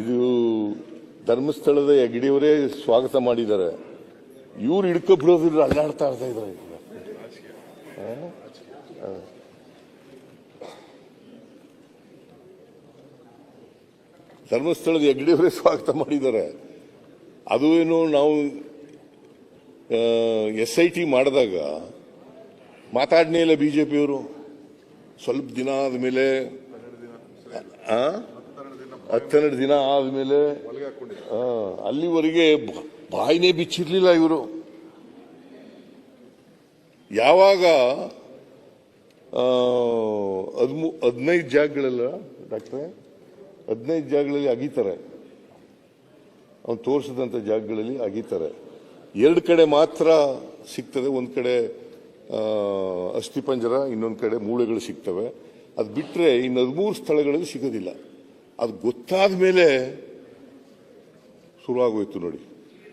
ಇದು ಧರ್ಮಸ್ಥಳದ ಹೆಗಡಿಯವರೇ ಸ್ವಾಗತ ಮಾಡಿದ್ದಾರೆ. ಇವ್ರು ಹಿಡ್ಕೊ ಬಿಡೋದಿಲ್ಲ ಅಲ್ಲಾಡ್ತಾ ಇರ್ತಾ ಇದ್ದಾರೆ. ಧರ್ಮಸ್ಥಳದ ಹೆಗ್ಡಿಯವರೇ ಸ್ವಾಗತ ಮಾಡಿದ್ದಾರೆ. ಅದು ಏನು ನಾವು ಎಸ್ ಐ ಟಿ ಮಾಡಿದಾಗ ಮಾತಾಡ್ನೇ ಇಲ್ಲ ಬಿಜೆಪಿಯವರು. ಸ್ವಲ್ಪ ದಿನ ಆದಮೇಲೆ ಹತ್ತೆರಡು ದಿನ ಆದಮೇಲೆ ಅಲ್ಲಿವರೆಗೆ ಬಾಯಿನೇ ಬಿಚ್ಚಿರ್ಲಿಲ್ಲ ಇವರು. ಯಾವಾಗ ಹದಿಮೂ, ಹದಿನೈದು ಜಾಗಗಳೆಲ್ಲ, ಡಾಕ್ಟ್ರೆ, ಹದಿನೈದು ಜಾಗಗಳಲ್ಲಿ ಅಗೀತಾರೆ. ಅವ್ನು ತೋರಿಸಿದಂಥ ಜಾಗಗಳಲ್ಲಿ ಅಗಿತಾರೆ. ಎರಡು ಕಡೆ ಮಾತ್ರ ಸಿಗ್ತದೆ, ಒಂದು ಕಡೆ ಅಸ್ಥಿಪಂಜರ, ಇನ್ನೊಂದು ಕಡೆ ಮೂಳೆಗಳು ಸಿಗ್ತವೆ. ಅದು ಬಿಟ್ಟರೆ ಇನ್ನು ಹದಿಮೂರು ಸ್ಥಳಗಳಲ್ಲಿ ಸಿಗೋದಿಲ್ಲ. ಅದು ಗೊತ್ತಾದ ಮೇಲೆ ಶುರುವಾಗೋಯ್ತು ನೋಡಿ.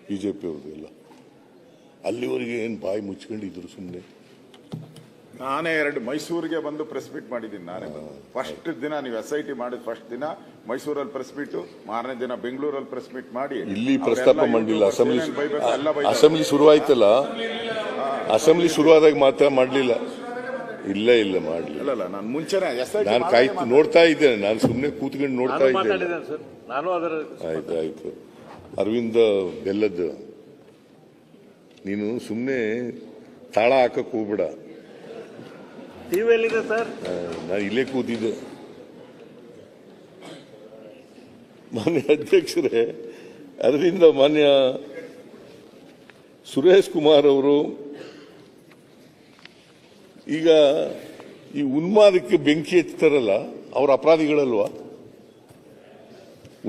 ಬಿ ಜೆ ಪಿ ಅವ್ರದ್ದು ಎಲ್ಲ. ಅಲ್ಲಿವರೆಗೆ ಏನು ಬಾಯಿ ಮುಚ್ಕೊಂಡಿದ್ರು ಸುಮ್ಮನೆ ನಾನೇ ಎರಡು ಮೈಸೂರಿಗೆ ಬಂದು ಪ್ರೆಸ್ ಮೀಟ್ ಮಾಡಿದ್ದೀನಿ ನಾನೇ. ಫಸ್ಟ್ ದಿನ ನೀವು ಎಸ್ ಐ ಟಿ ಮಾಡಿದ ಫಸ್ಟ್ ದಿನ ಮೈಸೂರಲ್ಲಿ ಪ್ರೆಸ್ ಮೀಟ್ ಮಾರನೇ ದಿನ ಬೆಂಗಳೂರಲ್ಲಿ ಪ್ರೆಸ್ ಮೀಟ್ ಮಾಡಿ. ಇಲ್ಲಿ ಪ್ರಸ್ತಾಪ ಮಾಡಲಿಲ್ಲ ಅಸೆಂಬ್ಲಿ ಅಸೆಂಬ್ಲಿ ಶುರುವಾಯ್ತಲ್ಲ? ಅಸೆಂಬ್ಲಿ ಶುರುವಾದಾಗ ಮಾತ್ರ ಮಾಡಲಿಲ್ಲ. ಇಲ್ಲ ಇಲ್ಲ ಮಾಡಲಿ ಅಲ್ಲ ಇಲ್ಲ ನಾನು ಮುಂಚೆನೆ ನಾನು ಕಾಯ್ತು ನೋಡ್ತಾ ಇದ್ದೇನೆ ನಾನು ಸುಮ್ಮನೆ ಕೂತ್ಕೊಂಡು ನೋಡ್ತಾ ನಾನು ಇದ್ದೇನೆ. ಮಾತಾಡಿದ್ದೇನೆ ಸರ್. ನಾನು ಅದರ ಆಯ್ತು ಆಯ್ತು. ಅರವಿಂದ ಬೆಲ್ಲದ್ದು. ನೀನು ಸುಮ್ಮನೆ ತಾಳ ಹಾಕಕ್ ಹೋಗ್ಬೇಡ. ಟಿವಿಯಲ್ಲಿದೆ ಸರ್? ನಾನು ಇಲ್ಲೇ ಕೂತಿದ್ದೆ. ಮಾನ್ಯ ಅಧ್ಯಕ್ಷರೇ ಅದರಿಂದ ಮಾನ್ಯ ಸುರೇಶ್ ಕುಮಾರ್ ಅವರು ಈಗ ಈ ಉನ್ಮಾದಕ್ಕೆ ಬೆಂಕಿ ಹಚ್ತಾರಲ್ಲ ಅವ್ರ ಅಪರಾಧಿಗಳಲ್ವಾ?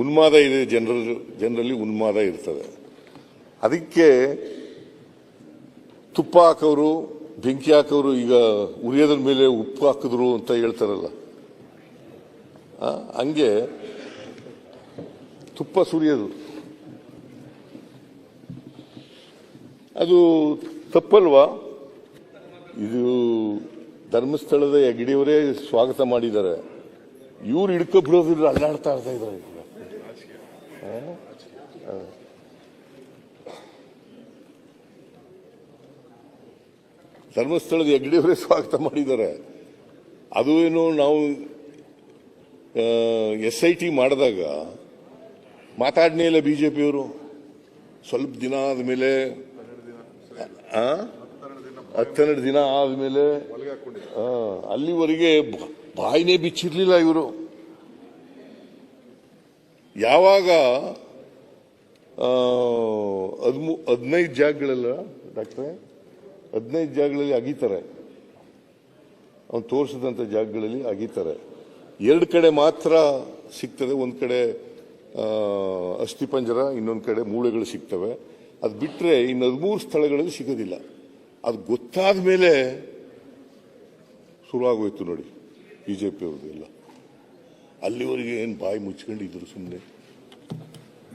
ಉನ್ಮಾದ ಇದೆ, ಜನರ ಜನರಲ್ಲಿ ಉನ್ಮಾದ ಇರ್ತದೆ. ಅದಕ್ಕೆ ತುಪ್ಪ ಹಾಕೋರು ಬೆಂಕಿ ಹಾಕೋರು ಈಗ ಉರಿಯೋದ್ರ ಮೇಲೆ ಉಪ್ಪು ಹಾಕಿದ್ರು ಅಂತ ಹೇಳ್ತಾರಲ್ಲ. ಹಂಗೆ ತುಪ್ಪ ಸುರಿಯೋದು. ಅದು ತಪ್ಪಲ್ವಾ? ಇದು ಧರ್ಮಸ್ಥಳದ ಹೆಗ್ಡಿಯವರೇ ಸ್ವಾಗತ ಮಾಡಿದ್ದಾರೆ. ಇವ್ರು ಹಿಡ್ಕೊ ಬಿಡೋದಿಲ್ಲ ಅಲ್ಲಾಡ್ತಾ ಇರ್ತಾ ಇದ್ದಾರೆ. ಧರ್ಮಸ್ಥಳದ ಹೆಗ್ಡಿಯವರೇ ಸ್ವಾಗತ ಮಾಡಿದ್ದಾರೆ. ಅದು ಏನು ನಾವು ಎಸ್ ಐ ಟಿ ಮಾಡಿದಾಗ ಮಾತಾಡನೇ ಇಲ್ಲ ಬಿಜೆಪಿಯವರು. ಸ್ವಲ್ಪ ದಿನ ಆದಮೇಲೆ ಹತ್ತೆರಡು ದಿನ ಆದಮೇಲೆ ಅಲ್ಲಿವರೆಗೆ ಬಾಯಿನೇ ಬಿಚ್ಚಿರ್ಲಿಲ್ಲ ಇವರು. ಯಾವಾಗ ಹದ್ಮು ಹದಿನೈದು ಜಾಗಗಳೆಲ್ಲ ಡಾಕ್ಟ್ರೆ ಹದಿನೈದು ಜಾಗಗಳಲ್ಲಿ ಅಗೀತಾರೆ. ಅವ್ನು ತೋರಿಸಿದಂಥ ಜಾಗಗಳಲ್ಲಿ ಅಗೀತಾರೆ. ಎರಡು ಕಡೆ ಮಾತ್ರ ಸಿಗ್ತದೆ ಒಂದು ಕಡೆ ಅಸ್ಥಿಪಂಜರ ಇನ್ನೊಂದು ಕಡೆ ಮೂಳೆಗಳು ಸಿಗ್ತವೆ. ಅದು ಬಿಟ್ಟರೆ ಇನ್ನು ಹದಿಮೂರು ಸ್ಥಳಗಳಲ್ಲಿ ಸಿಗೋದಿಲ್ಲ. ಅದು ಗೊತ್ತಾದ ಮೇಲೆ ಶುರುವಾಗೋಯ್ತು ನೋಡಿ ಬಿ ಜೆ ಪಿ ಅವ್ರದ್ದು ಎಲ್ಲ. ಅಲ್ಲಿವರೆಗೆ ಏನು ಬಾಯಿ ಮುಚ್ಕೊಂಡಿದ್ರು ಸುಮ್ಮನೆ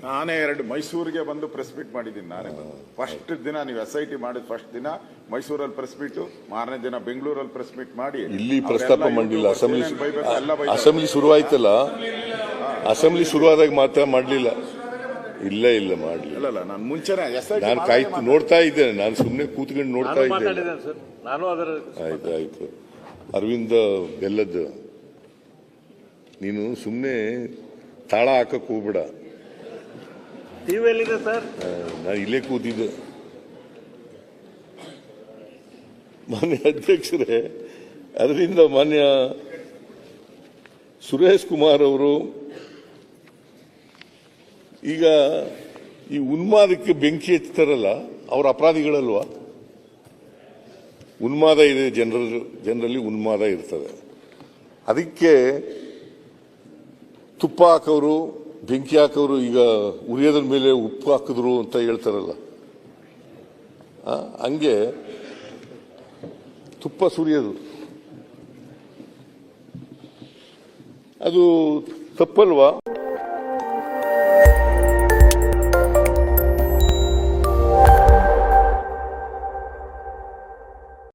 ನಾನೇ ಎರಡು ಮೈಸೂರಿಗೆ ಬಂದು ಪ್ರೆಸ್ ಮೀಟ್ ಮಾಡಿದ್ದೀನಿ ನಾನೇ. ಫಸ್ಟ್ ದಿನ ನೀವು ಎಸ್ ಐ ಟಿ ಮಾಡಿದ ಫಸ್ಟ್ ದಿನ ಮೈಸೂರಲ್ಲಿ ಪ್ರೆಸ್ ಮೀಟ್ ಮಾರನೇ ದಿನ ಬೆಂಗಳೂರಲ್ಲಿ ಪ್ರೆಸ್ ಮೀಟ್ ಮಾಡಿ. ಇಲ್ಲಿ ಪ್ರಸ್ತಾಪ ಮಾಡಲಿಲ್ಲ ಅಸೆಂಬ್ಲಿ. ಅಸೆಂಬ್ಲಿ ಶುರುವಾಯ್ತಲ್ಲ? ಅಸೆಂಬ್ಲಿ ಶುರುವಾದಾಗ ಮಾತ್ರ ಮಾಡಲಿಲ್ಲ. ಇಲ್ಲ ಇಲ್ಲ ಮಾಡಲಿ. ಇಲ್ಲ ಇಲ್ಲ ನಾನು ಮುಂಚೆನೆ ನಾನು ಕಾಯ್ತು ನೋಡ್ತಾ ಇದ್ದೇನೆ ನಾನು ಸುಮ್ಮನೆ ಕೂತ್ಕೊಂಡು ನೋಡ್ತಾ ನಾನು ಇದ್ದೇನೆ. ಮಾತಾಡಿದ್ದೇನೆ ಸರ್. ನಾನು ಅದರ ಆಯ್ತು ಆಯ್ತು. ಅರವಿಂದ ಬೆಲ್ಲದ್ದು ನೀನು ಸುಮ್ಮನೆ ತಾಳ ಹಾಕಕ್ ಹೋಗ್ಬೇಡ. ಟಿವಿಯಲ್ಲಿದೆ ಸರ್? ನಾನು ಇಲ್ಲೇ ಕೂತಿದ್ದೆ. ಮಾನ್ಯ ಅಧ್ಯಕ್ಷರೇ ಅದರಿಂದ ಮಾನ್ಯ ಸುರೇಶ್ ಕುಮಾರ್ ಅವರು ಈಗ ಈ ಉನ್ಮಾದಕ್ಕೆ ಬೆಂಕಿ ಹಚ್ತಾರಲ್ಲ ಅವ್ರ ಅಪರಾಧಿಗಳಲ್ವಾ? ಉನ್ಮಾದ ಇದೆ, ಜನರ ಜನರಲ್ಲಿ ಉನ್ಮಾದ ಇರ್ತದೆ. ಅದಕ್ಕೆ ತುಪ್ಪ ಹಾಕೋರು ಬೆಂಕಿ ಹಾಕೋರು ಈಗ ಉರಿಯೋದ್ರ ಮೇಲೆ ಉಪ್ಪು ಹಾಕಿದ್ರು ಅಂತ ಹೇಳ್ತಾರಲ್ಲ. ಹಂಗೆ ತುಪ್ಪ ಸುರಿಯೋದು. ಅದು ತಪ್ಪಲ್ವಾ?